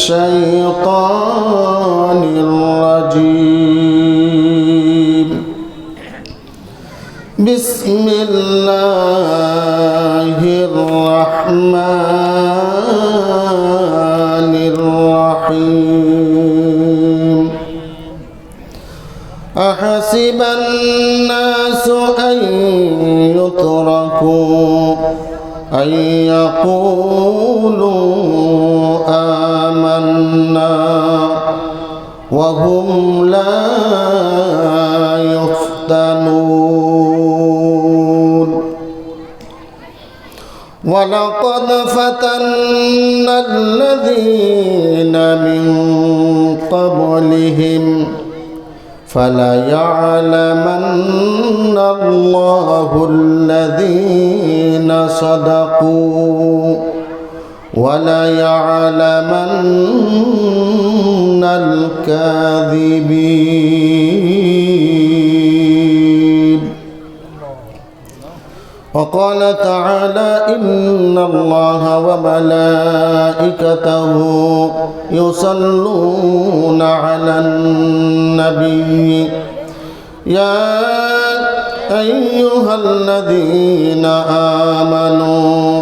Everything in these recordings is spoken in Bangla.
الشيطان وهم لا يفتنون. ولقد فتنا الذين من قبلهم فليعلمن الله الذين صدقوا. وليعلمن الكاذبين. وقال تعالى إن الله وملائكته يصلون على النبي. يا أيها الذين آمنوا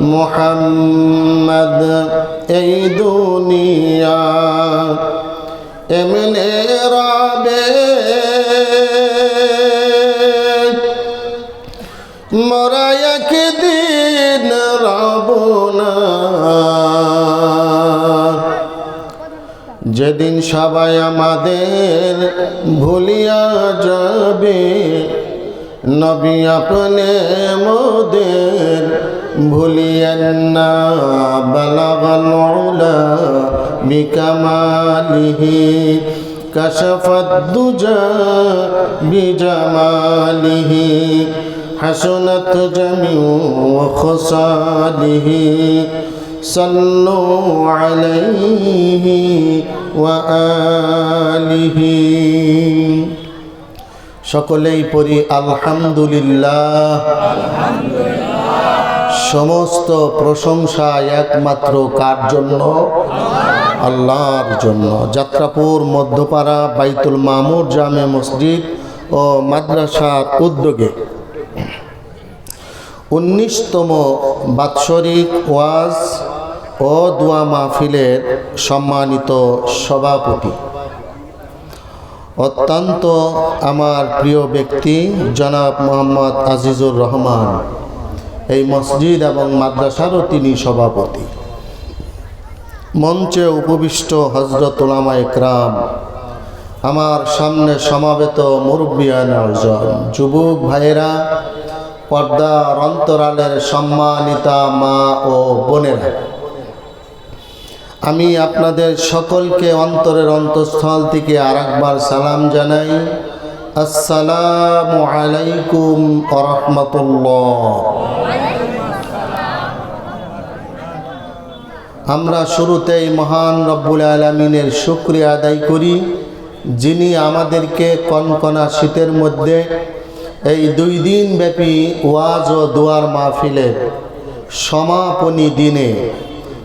মোহাম্মদ এই দুনিয়া এমনে রবে। মোরা একদিন রব না। যেদিন সবাই আমাদের ভুলিয়া যাবে, নবী আপনে মোদের ভুলিয়েন না বলগল উলা বিকামালিহি كشفت الدجى بجماله حسنت جميع وخصاله صلوا عليه وآله সকলেই পড়ি আলহামদুলিল্লাহ সমস্ত প্রশংসা একমাত্র কার জন্য? আল্লাহর জন্য। যাত্রাপুর, মধ্যপাড়া, বাইতুল মামুর, জামে মসজিদ ও মাদ্রাসার উদ্যোগে। উনিশতম বাৎসরিক ওয়াজ ও দোয়া মাহফিলের সম্মানিত সভাপতি। অত্যন্ত আমার প্রিয় ব্যক্তি জনাব মোহাম্মদ আজিজুর রহমান। এই মসজিদ এবং মাদ্রাসারও তিনি সভাপতি। মঞ্চে উপবিষ্ট হজরত উলামা ইকরাম আমার সামনে সমাবেত মুরব্বিয়ান অর্জন যুবক ভাইয়েরা, পর্দার অন্তরালের সম্মানিতা মা ও বোনেরা, আমি আপনাদের সকলকে অন্তরের অন্তঃস্থল থেকে আরেকবার সালাম জানাই। আসসালামু আলাইকুম আরহামতুল্লাহ আমরা শুরুতেই মহান রব্বুল আলমিনের শুক্রিয়া আদায় করি, যিনি আমাদেরকে কনকনা শীতের মধ্যে এই দুই দিন ব্যাপী ওয়াজ ও দোয়ার মাহফিলের সমাপনী দিনে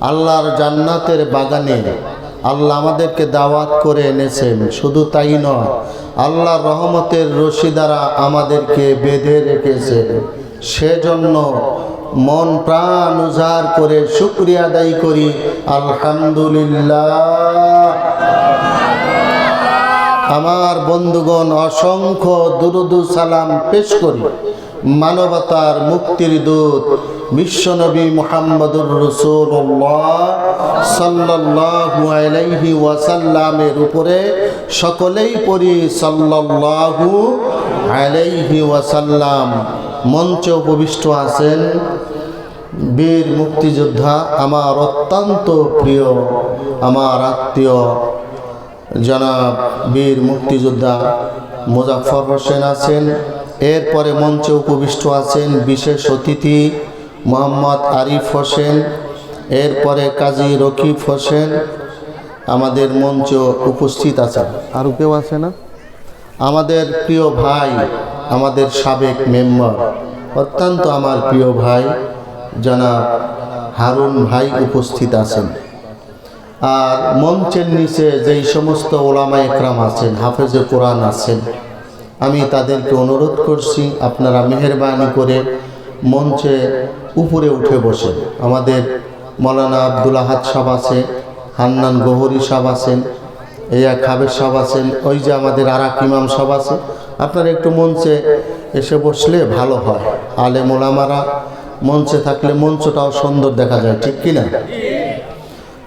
আল্লাহর জান্নাতের বাগানে আল্লাহ আমাদেরকে দাওয়াত করে এনেছেন। শুধু তাই নয়, আল্লাহর রহমতের রশি দ্বারা আমাদেরকে বেঁধে রেখেছেন। সেজন্য মন প্রাণ উজাড় করে শুক্রিয়া আদায় করি। আলহামদুলিল্লাহ। আমার বন্ধুগণ, অসংখ্য দুরুদু সালাম পেশ করি। মানবতার মুক্তির দূত, বিশ্বনবী মোহাম্মদুর রসুল্লাহ সাল্লাল্লাহু আলাইহি ওয়াসাল্লামের উপরে সকলেই পড়ি সাল্লাল্লাহু আলাইহি ওয়াসাল্লাম। মঞ্চে উপবিষ্ট আছেন বীর মুক্তিযোদ্ধা আমার অত্যন্ত প্রিয় আমার আত্মীয় জনাব বীর মুক্তিযোদ্ধা মুজাফর হোসেন আছেন। এরপরে মঞ্চে উপবিষ্ট আছেন বিশেষ অতিথি মোহাম্মদ আরিফ হোসেন এরপরে কাজী রকিব হোসেন আমাদের মঞ্চ উপস্থিত আছেন। আরও কেউ আছে না? আমাদের প্রিয় ভাই আমাদের সাবেক মেম্বার অত্যন্ত আমার প্রিয় ভাই জনাব হারুন ভাই উপস্থিত আছেন। আর মঞ্চের নিচে যেই সমস্ত ওলামা একরাম আছেন, হাফেজে কোরআন আছেন, আমি তাদেরকে অনুরোধ করছি, আপনারা মেহরবানি করে মঞ্চে উপরে উঠে বসেন। আমাদের মৌলানা আব্দুল আহাদ সাহ আছে হান্নান গহরি সাহ আছেন, এয়া খাবের সাহ আছেন, ওই যে আমাদের আরাক ইমাম সাহ আছে। আপনারা একটু মঞ্চে এসে বসলে ভালো হয়। আলে মোলামারা মঞ্চে থাকলে মঞ্চটাও সুন্দর দেখা যায়, ঠিক কিনা?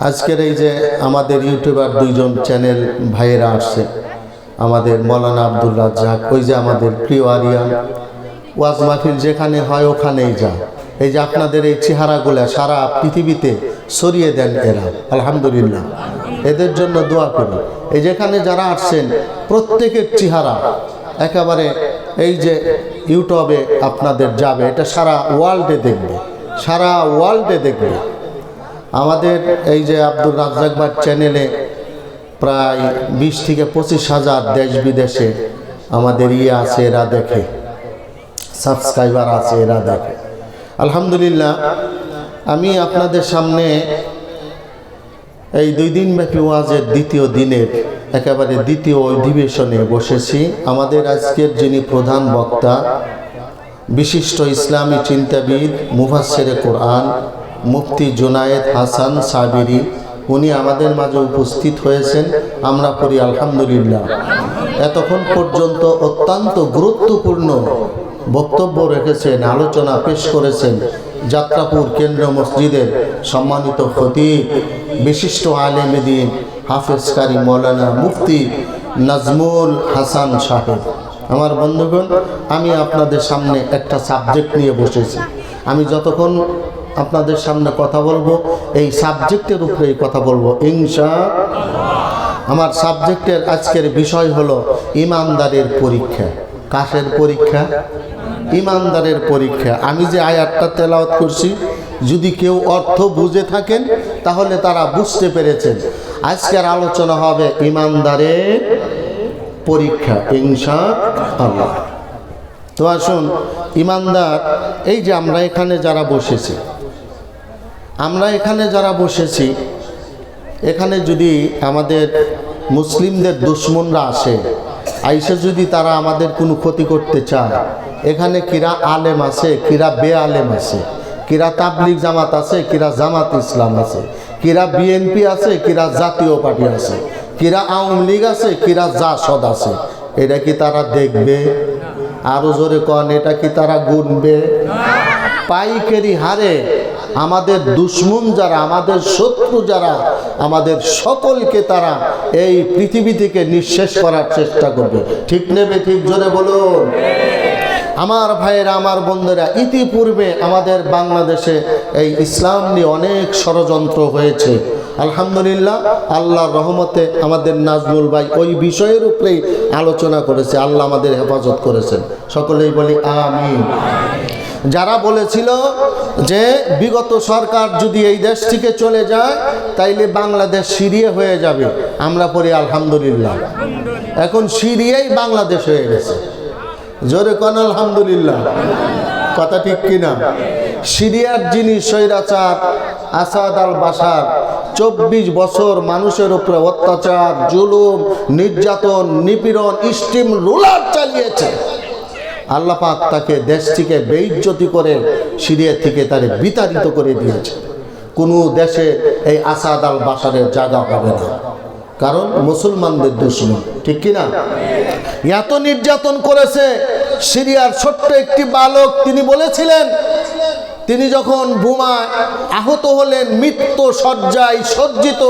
আজকের এই যে আমাদের ইউটিউবার দুইজন চ্যানেল ভাইয়েরা আসছে, আমাদের মৌলানা আব্দুল যাক ওই যে আমাদের প্রিয় আরিয়ান ওয়াজ মাহফিল যেখানে হয় ওখানেই যা। এই যে আপনাদের এই চেহারাগুলো সারা পৃথিবীতে সরিয়ে দেন এরা, আলহামদুলিল্লাহ। এদের জন্য দোয়া করি। এই যেখানে যারা আসছেন, প্রত্যেকের চেহারা একেবারে এই যে ইউটিউবে আপনাদের যাবে, এটা সারা ওয়ার্ল্ডে দেখবে, সারা ওয়ার্ল্ডে দেখবে। আমাদের এই যে আব্দুল রাজ্জাক ভাই চ্যানেলে প্রায় বিশ থেকে পঁচিশ হাজার দেশ বিদেশে আমাদের ইয়ে আছে, এরা দেখে। সাবস্ক্রাইবার আছে, এরা দেখে। আলহামদুলিল্লাহ, আমি আপনাদের সামনে এই দুই দিন ব্যাপী ওয়াজের দ্বিতীয় দিনের একেবারে দ্বিতীয় অধিবেশনে বসেছি। আমাদের আজকের যিনি প্রধান বক্তা, বিশিষ্ট ইসলামী চিন্তাবিদ মুফাসের কোরআন, মুফতি জুনায়েদ হাসান সাবিরি, উনি আমাদের মাঝে উপস্থিত হয়েছেন। আমরা পড়ি আলহামদুলিল্লাহ। এতক্ষণ পর্যন্ত অত্যন্ত গুরুত্বপূর্ণ বক্তব্য রেখেছেন, আলোচনা পেশ করেছেন। যাত্রাপুর কেন্দ্রীয় মসজিদের সম্মানিত খতিব বিশিষ্ট আলেমেদিন হাফেজ কারি মৌলানা মুফতি নাজমুল হাসান সাহেব। আমার বন্ধুগণ, আমি আপনাদের সামনে একটা সাবজেক্ট নিয়ে বসেছি। আমি যতক্ষণ আপনাদের সামনে কথা বলব, এই সাবজেক্টের উপরেই কথা বলব, ইনশা আমার সাবজেক্টের আজকের বিষয় হলো ইমানদারের পরীক্ষা। কাশের পরীক্ষা? ইমানদারের পরীক্ষা। আমি যে আয়াতটা তেলাওয়াত করছি, যদি কেউ অর্থ বুঝে থাকেন, তাহলে তারা বুঝতে পেরেছেন। আজকের আলোচনা হবে ইমানদারের পরীক্ষা, ইনশা আল্লাহ। তো আসুন, ইমানদার, এই যে আমরা এখানে যারা বসেছি, আমরা এখানে যারা বসেছি, এখানে যদি আমাদের মুসলিমদের দুশ্মনরা আসে, আইসে যদি তারা আমাদের কোনো ক্ষতি করতে চায় এখানে কিরা আলেম আছে, কিরা বে আলেম আছে, কিরা তাবলিগ জামাত আছে, কিরা জামাত ইসলাম আছে, কিরা বিএনপি আছে, কিরা জাতীয় পার্টি আছে, কিরা আওয়ামী লীগ আছে, কিরা জাসদ আছে। এটা কি তারা দেখবে? আরও জোরে কন, এটা কি তারা গুনবে? পাইকারি হারে আমাদের দুশ্মন যারা, আমাদের শত্রু যারা, আমাদের সকলকে তারা এই পৃথিবী থেকে নিঃশেষ করার চেষ্টা করবে। ঠিক নেবে, ঠিক জোরে বলুন। আমার ভাইয়েরা, আমার বন্ধুরা, ইতিপূর্বে আমাদের বাংলাদেশে এই ইসলাম নিয়ে অনেক ষড়যন্ত্র হয়েছে। আলহামদুলিল্লাহ, আল্লাহর রহমতে আমাদের নাজমুল ভাই ওই বিষয়ের উপরেই আলোচনা করেছে, আল্লাহ আমাদের হেফাজত করেছেন। সকলেই বলি আমি যারা বলেছিল যে বিগত সরকার যদি এই দেশ থেকে চলে যায়, তাইলে বাংলাদেশ সিরিয়ে হয়ে যাবে। আমরা পড়ি, আলহামদুলিল্লাহ। এখন সিরিয়াই বাংলাদেশ হয়ে গেছে। জোরে কন, আলহামদুলিল্লাহ। কথা ঠিক কিনা? সিরিয়ার যিনি স্বৈরাচার, আসাদ আল বাসার, চব্বিশ বছর মানুষের উপরে অত্যাচার, জুলুম, নির্যাতন, নিপীড়ন, স্টিম রুলার চালিয়েছে। আল্লাহ পাক তাকে দেশ থেকে বেইজ্জতি করে সিরিয়া থেকে তারে বিতাড়িত করে দিয়েছে। কোনো দেশে এই আসাদ আল বাসারের জায়গা হবে না। কারণ মুসলমানদের দুশ্মন ঠিক কিনা? এত নির্যাতন করেছে সিরিয়ার ছোট্ট একটি বালক, তিনি বলেছিলেন, তিনি যখন বোমায় আহত হলেন, মৃত্যু সজ্জায় সজ্জিত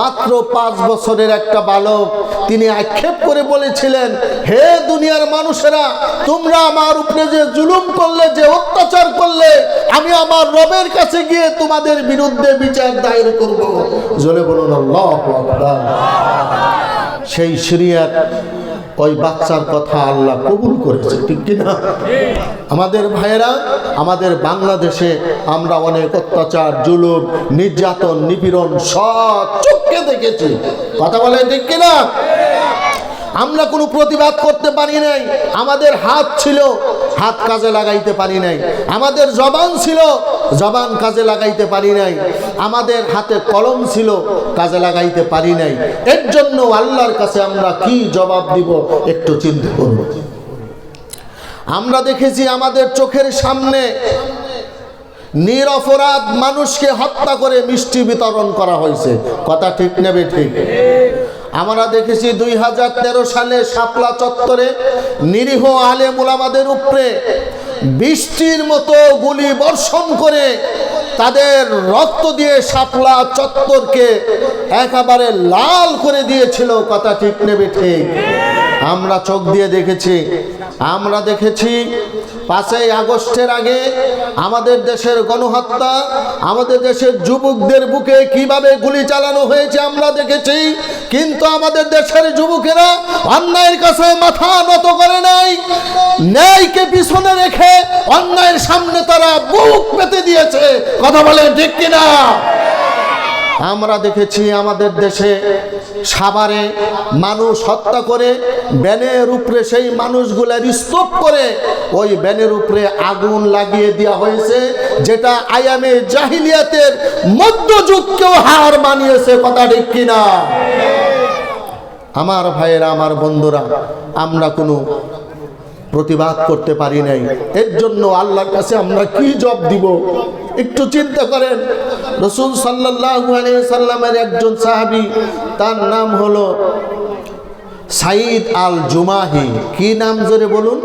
মাত্র পাঁচ বছরের একটা বালক, তিনি আক্ষেপ করে বলেছিলেন, হে দুনিয়ার মানুষেরা, তোমরা আমার উপরে যে জুলুম করলে, যে অত্যাচার করলে, আমি আমার রবের কাছে গিয়ে তোমাদের বিরুদ্ধে বিচার দায়ের করব। জোরে বলুন সেই সিরিয়ার ওই বাচ্চার কথা আল্লাহ কবুল করেছে, ঠিক কিনা? আমাদের ভাইয়েরা, আমাদের বাংলাদেশে আমরা অনেক অত্যাচার, জুলুম, নির্যাতন, নিপীড়ন সব চোখকে দেখেছি। কথা বলে ঠিক কিনা? আমরা কোনো প্রতিবাদ করতে পারি নাই। আমাদের হাত ছিল, হাত কাজে লাগাইতে পারি নাই। আমাদের জবান ছিল, জবান কাজে লাগাইতে পারি নাই। আমাদের হাতে কলম ছিল, কাজে লাগাইতে পারি নাই। এর জন্য আল্লাহর কাছে আমরা কি জবাব দিব, একটু চিন্তা করব। আমরা দেখেছি আমাদের চোখের সামনে নিরপরাধ মানুষকে হত্যা করে মিষ্টি বিতরণ করা হয়েছে। কথা ঠিক নেবে ঠিক? আমরা দেখেছি দুই হাজার তেরো সালে শাপলা চত্বরে নিরীহ আলে মোলামাদের উপরে বৃষ্টির মতো গুলি বর্ষণ করে তাদের রক্ত দিয়ে শাপলা চত্বরকে একেবারে লাল করে দিয়েছিল, কথা ঠিক নেবে ঠিক। আমরা চোখ দিয়ে দেখেছি, আমরা দেখেছি পাঁচই আগস্টের আগে আমাদের দেশের গণহত্যা, আমাদের দেশের যুবকদের বুকে কীভাবে গুলি চালানো হয়েছে আমরা দেখেছি। কিন্তু আমাদের দেশের যুবকেরা অন্যায়ের কাছে মাথা নত করে নাই, ন্যায়কে পিছনে রেখে অন্যায়ের সামনে তারা বুক পেতে দিয়েছে। কথা বলে ঠিক কিনা? আমরা দেখেছি আমাদের দেশে সাভারে মানুষ হত্যা করে, ব্যানের উপরে সেই মানুষগুলার স্তূপ করে ওই ব্যানের উপরে আগুন লাগিয়ে দেওয়া হয়েছে, যেটা আয়ামে জাহিলিয়াতের মধ্যযুগকেও হার মানিয়েছে, কথা ঠিক কিনা? আমার ভাইয়েরা, আমার বন্ধুরা, আমরা কোনো প্রতিবাদ করতে পারি নাই। এর জন্য আল্লাহর কাছে আমরা কি জব দিব? একটু চিন্তা করেন। রসুল আলাইহি সাল্লামের একজন সাহাবী, তার নাম হলো সাইদ আল জুমাহি কি নাম জোরে বলুন?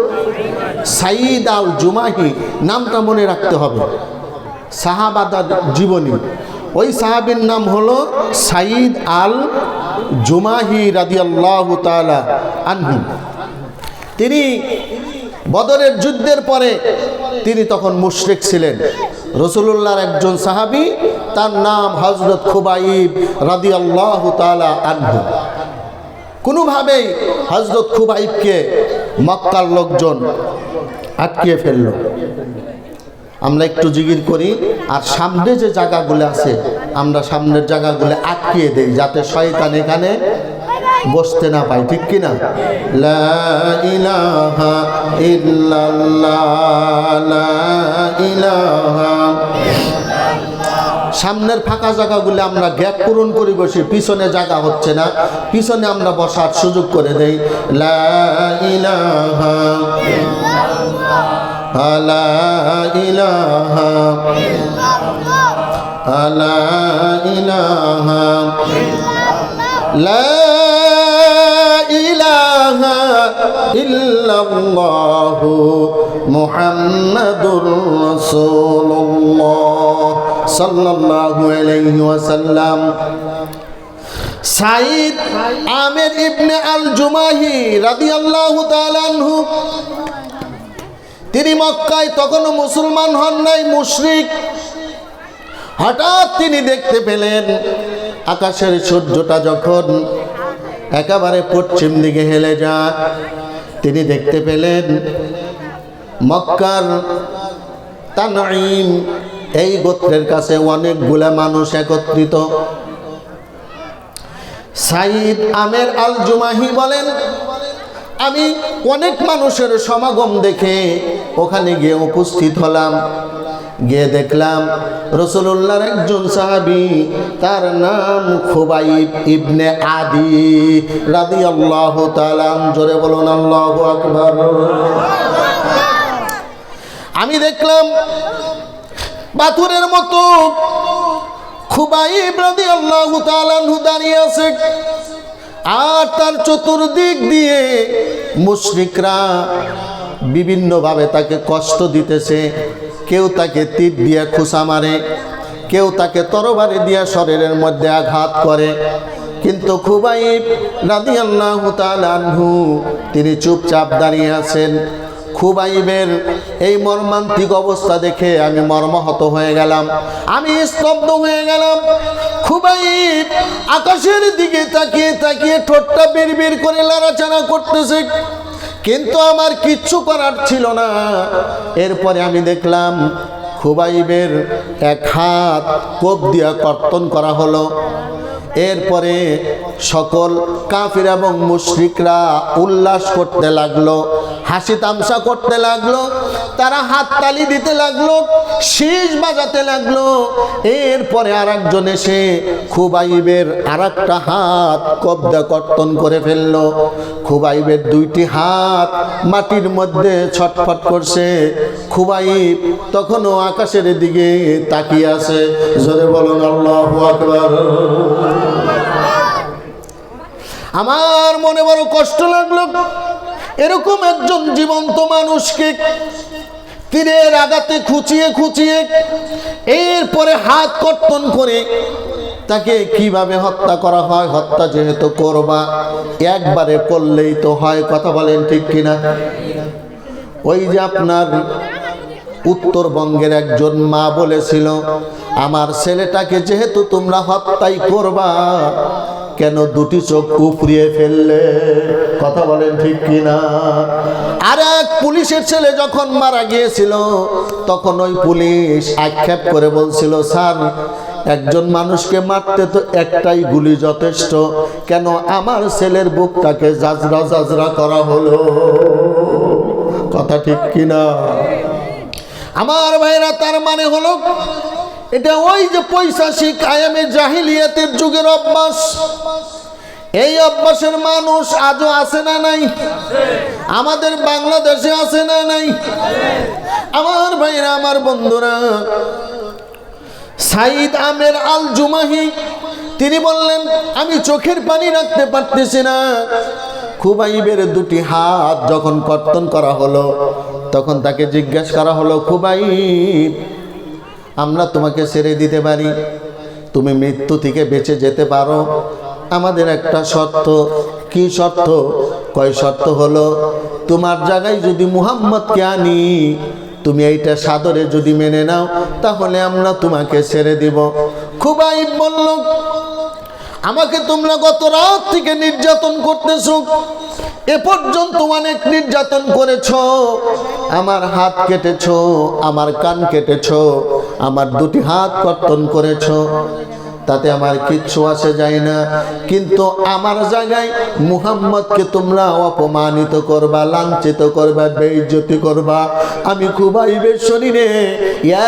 সাইদ আল জুমাহি নামটা মনে রাখতে হবে। সাহাবাদার জীবনী। ওই সাহাবীর নাম হলো সাইদ আল জুমাহি রাদিয়াল্লাহু তাআলা আনহু। তিনি বদরের যুদ্ধের পরে তিনি তখন মুশরিক ছিলেন। রসুল্লাহর একজন সাহাবী, তার নাম হজরত খুবাইব রাদি আল্লাহ তালা আনহু। কোনোভাবেই হজরত খুবাইবকে মক্কার লোকজন আটকিয়ে ফেলল। আমরা একটু জিগির করি, আর সামনে যে জায়গাগুলো আছে, আমরা সামনের জায়গাগুলো আটকিয়ে দেই, যাতে শয়তান এখানে বসতে না পাই ঠিক কিনা? ইলাহা ইলাহা সামনের ফাঁকা জায়গাগুলো আমরা গ্যাপ পূরণ করে বসি, পিছনে জায়গা হচ্ছে না, পিছনে আমরা বসার সুযোগ করে দেই, লা ইলাহা লা ইলাহা লা ইলাহা لا إله إلا الله محمد رسول الله صلى الله عليه وسلم সাইদ আমের ইবনে আল জুমাহি রাদিয়াল্লাহু তাআলা আনহু তিনি মক্কায় তখনও মুসলমান হন নাই, মুশরিক। হঠাৎ তিনি দেখতে পেলেন আকাশের সূর্যটা যখন একেবারে পশ্চিম দিকে হেলে যায়, তিনি দেখতে পেলেন মক্কার তানাইম এই গোত্রের কাছে অনেকগুলা মানুষ একত্রিত। সাইদ আমের আল জুমাহি বলেন আমি অনেক মানুষের সমাগম দেখে ওখানে গিয়ে উপস্থিত হলাম। গিয়ে দেখলাম রসুল্লাহর একজন সাহাবি, তার নাম খুবাইব ইবনে আদি রাদি আল্লাহ তালাম জোরে বলুন আল্লাহ আকবর। আমি দেখলাম পাথরের মতো খুবাইব রাদি আল্লাহ তালানহু দাঁড়িয়ে আছে। আর তার চতুর্দিক দিয়ে মুশ্রিকরা বিভিন্নভাবে তাকে কষ্ট দিতেছে। কেউ তাকে তীর দিয়ে খোসা মারে, কেউ তাকে তরবারি দিয়া শরীরের মধ্যে আঘাত করে। কিন্তু খুবাইব রাদিয়াল্লাহু তাআলা আনহু, তিনি চুপচাপ দাঁড়িয়ে আছেন। খুবাইবের এই মর্মান্তিক অবস্থা দেখে আমি মর্মাহত হয়ে গেলাম। আমি স্তব্ধ হয়ে গেলাম। খুবাইব আকাশের দিকে তাকিয়ে তাকিয়ে ঠোঁটটা বের বের করে লড়াচাড়া করতেছে। কিন্তু আমার কিচ্ছু করার ছিল না। এরপরে আমি দেখলাম খুবাইবের এক হাত কোপ দিয়া কর্তন করা হলো। এরপরে সকল কাফির এবং মুশরিকরা উল্লাস করতে লাগল। হাসি তামসা করতে লাগল, তারা হাততালি দিতে লাগল, শীষ বাজাতে লাগল। এরপরে আর একজন এসে খুবাইবের আর একটা হাত কবদা কর্তন করে ফেলল। খুবাইবের দুইটি হাত মাটির মধ্যে ছটফট করছে। খুবাইব তখনও আকাশের দিকে তাকিয়ে আছে। জোরে বলুন, আল্লাহ আকবার। আমার মনে বড় কষ্ট লাগল। এরকম একজন জীবন্ত মানুষকে তীরের আগাতে খুঁচিয়ে খুঁচিয়ে এরপরে হাত কর্তন করে তাকে কীভাবে হত্যা করা হয়, হত্যা যেহেতু করবা, একবারে করলেই তো হয়, কথা বলেন ঠিক কিনা? ওই যে আপনার উত্তরবঙ্গের একজন মা বলেছিল, আমার ছেলেটাকে যেহেতু তোমরা হত্যাই করবা কেন দুটি চোখ উপড়িয়ে ফেললে? কথা বলেন ঠিক কিনা? আর, এক পুলিশের ছেলে যখন মারা গিয়েছিল, তখন ওই পুলিশ আক্ষেপ করে বলছিল, স্যার, একজন মানুষকে মারতে তো একটাই গুলি যথেষ্ট। কেন আমার ছেলের বুকটাকে জাজরা জাজরা করা হলো? কথা ঠিক কিনা? আমার ভাইরা, তার মানে হলো এটা ওই যে পৈশাসিক আয়ামে জাহিলিয়াতের যুগের অভ্যাস। এই অভ্যাসের মানুষ আজও আছে না নাই? আমাদের বাংলাদেশে আছে না নাই? আমার ভাইরা, আমার বন্ধুরা, সাইদ আমের আল জুমাহি তিনি বললেন, আমি চোখের পানি রাখতে পারতেছি না। খুবাইবের দুটি হাত যখন কর্তন করা হলো, তখন তাকে জিজ্ঞেস করা হলো, খুবাইব আমরা তোমাকে ছেড়ে দিতে পারি। তুমি মৃত্যু থেকে বেঁচে যেতে পারো। আমাদের একটা শর্ত। কি শর্ত? কয় শর্ত হলো, তোমার জায়গায় যদি মুহাম্মদকে আনি, তুমি এইটা সাদরে যদি মেনে নাও, তাহলে আমরা তোমাকে ছেড়ে দিব। খুবাইব বলল, আমাকে তোমরা গত রাত থেকে নির্যাতন করতেছো। এ পর্যন্ত অনেক নির্যাতন করেছ। আমার হাত কেটেছ, আমার কান কেটেছ। আমার দুটি হাত কর্তন করেছ, তাতে আমার কিচ্ছু আসে যায় না। কিন্তু আমার জায়গায় মুহাম্মদকে তোমরা অপমানিত করবা, লাঞ্ছিত করবা, বেইজ্জতি করবা। আমি খুবই খুবাইবের শরীরে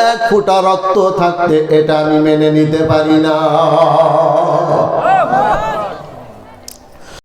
এক ফুটা রক্ত থাকতে এটা আমি মেনে নিতে পারি না।